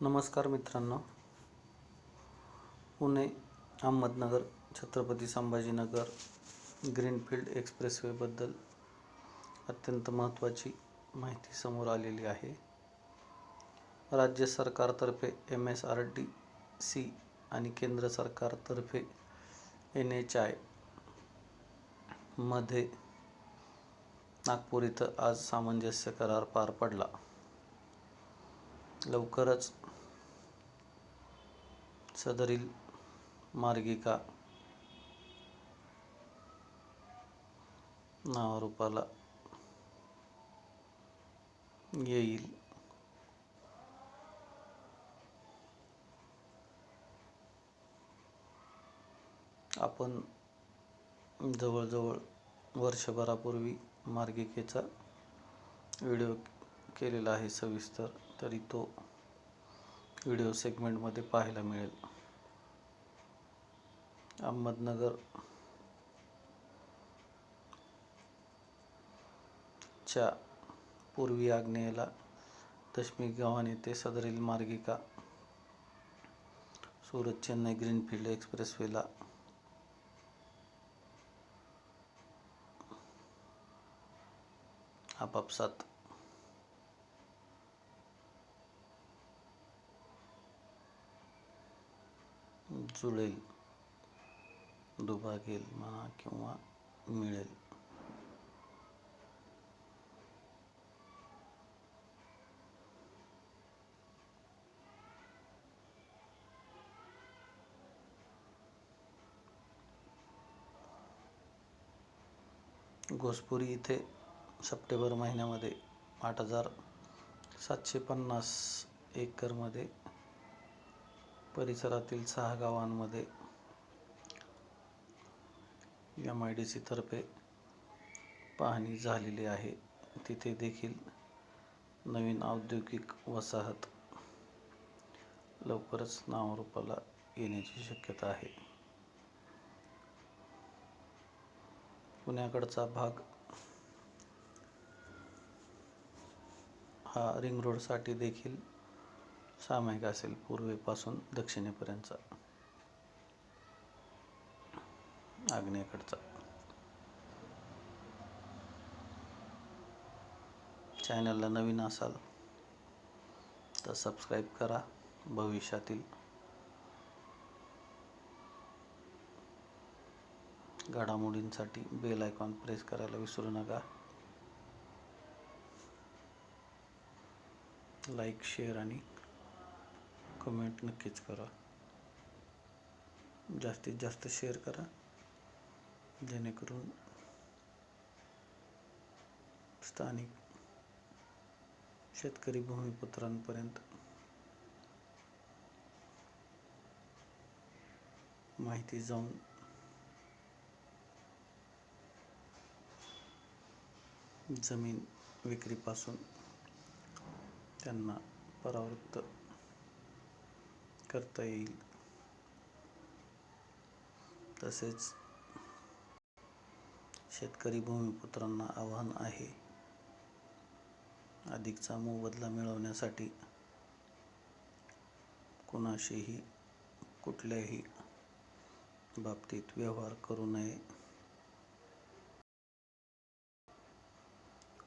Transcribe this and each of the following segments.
नमस्कार मित्रांनो. पुणे अहमदनगर छत्रपती संभाजीनगर ग्रीनफील्ड एक्सप्रेसवेबद्दल अत्यंत महत्त्वाची माहिती समोर आलेली आहे. राज्य सरकारतर्फे M S R T C आणि केंद्र सरकारतर्फे एन एच आयमध्ये नागपूर इथं आज सामंजस्य करार पार पडला. लवकरच सदरील मार्गिका नावारूपाला येईल. आपण जवळजवळ वर्षभरापूर्वी मार्गिकेचा व्हिडिओ केलेला आहे सविस्तर तरी तो व्हिडिओ सेगमेंटमध्ये पाहायला मिळेल. अहमदनगर. च्या पूर्वी आग्नेयेला दशमी गव्हाण येथे सदरील मार्गिका. सुरत चेन्नई ग्रीनफील्ड एक्सप्रेसवेला. आपापसात जुळेल दुभागेल म्हणा किंवा मिळेल. घोसपुरी इथे सप्टेंबर महिन्यामध्ये आठ हजार सातशे पन्नास एकरमध्ये परिसरातील सहा गावांमध्ये एम आय डी सीतर्फे पाहणी झालेली आहे. तिथे देखील नवीन औद्योगिक वसाहत लवकरच नावारूपाला येण्याची शक्यता आहे. पुण्याकडचा भाग हा रिंग रोडसाठी देखील सामायिक असेल पूर्वेपासून दक्षिणेपर्यंतचा आग्नेयकडचा. चॅनलला नवीन असाल तर सबस्क्राईब करा. भविष्यातील घडामोडींसाठी बेल आयकॉन प्रेस करायला विसरू नका. लाईक शेअर आणि कमेंट नक्कीच करा. जास्तीत जास्त शेअर करा. जेणेकरून स्थानिक शेतकरी भूमिपुत्रांपर्यंत माहिती जाऊन ज़मीन विक्रीपासून त्यांना परावृत्त करता येईल. तसेच शेतकरी भूमिपुत्रांना आव्हान आहे. अधिकचा मोबदला मिळवण्यासाठी कुणाशीही कुठल्याही बाबतीत व्यवहार करू नये.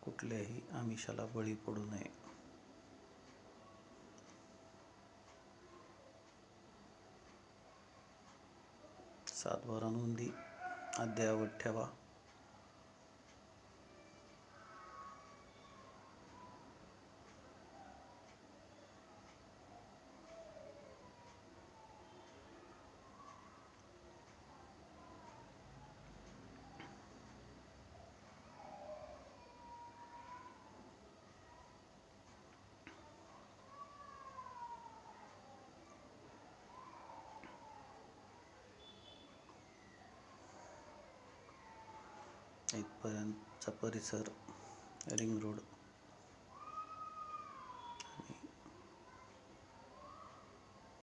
कुठल्याही आमिषाला बळी पडू नये. సత్వరం ఉంది అద్దె అద్యావఠ్యవ இப்போ சப்பரி சார் ரிங் ரோடு.